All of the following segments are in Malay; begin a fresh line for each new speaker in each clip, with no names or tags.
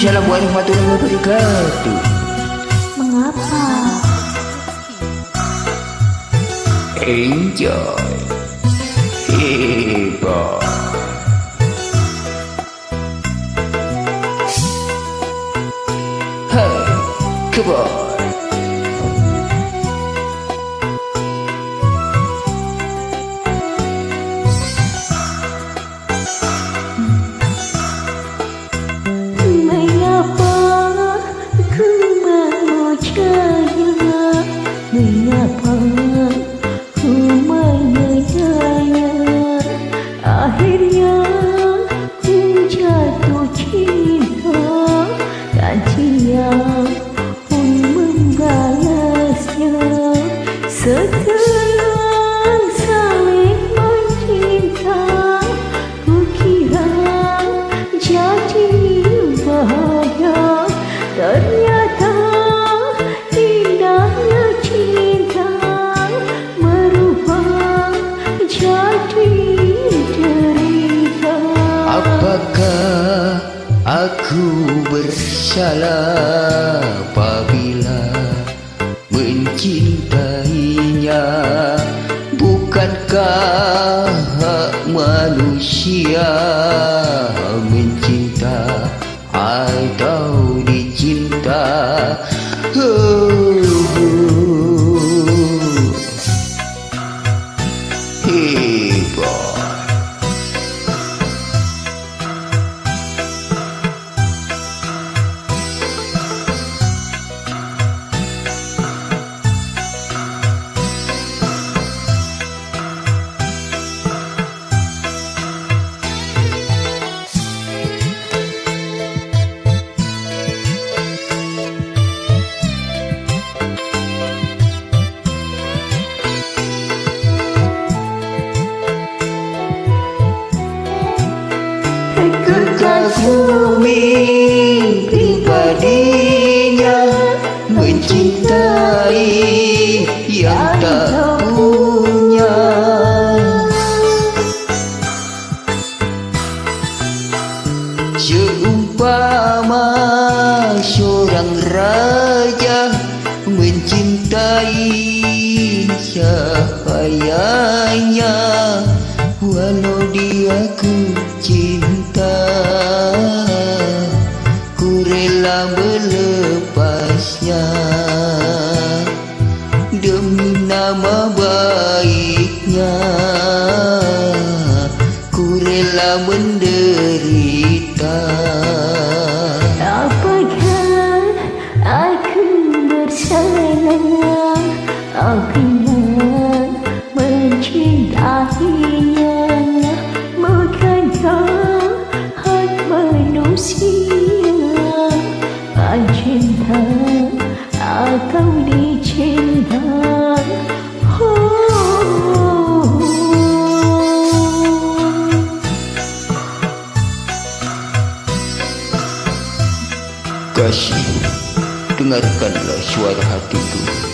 Waalaikumsalam warahmatullahi wabarakatuh.
Mengapa?
Enjoy. Hebat. Hai, kebal.
Mengapa
aku bersalah apabila mencintainya. Bukankah hak manusia Kekagumi pribadinya Mencintai yang tak punya. Seumpama seorang raja Mencintai cahayanya Walau dia ku rela melepasnya. Demi nama baiknya Ku rela menderita
mencinta atau dicinta Oh.
Kasih, dengarkanlah suara hatiku.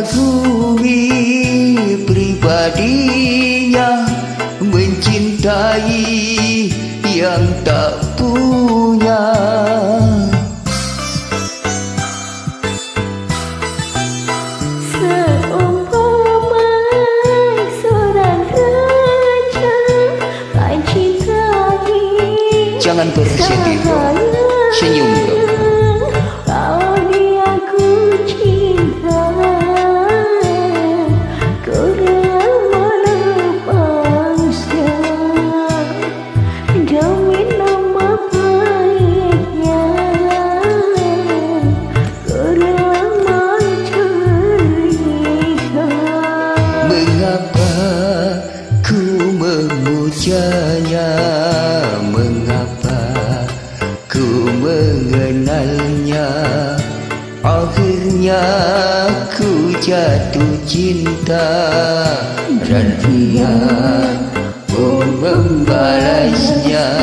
Ku kagumi pribadinya Mencintai yang tak memujanya Mengapa ku mengenalnya? Akhirnya ku jatuh cinta Dan engkau pun membalasnya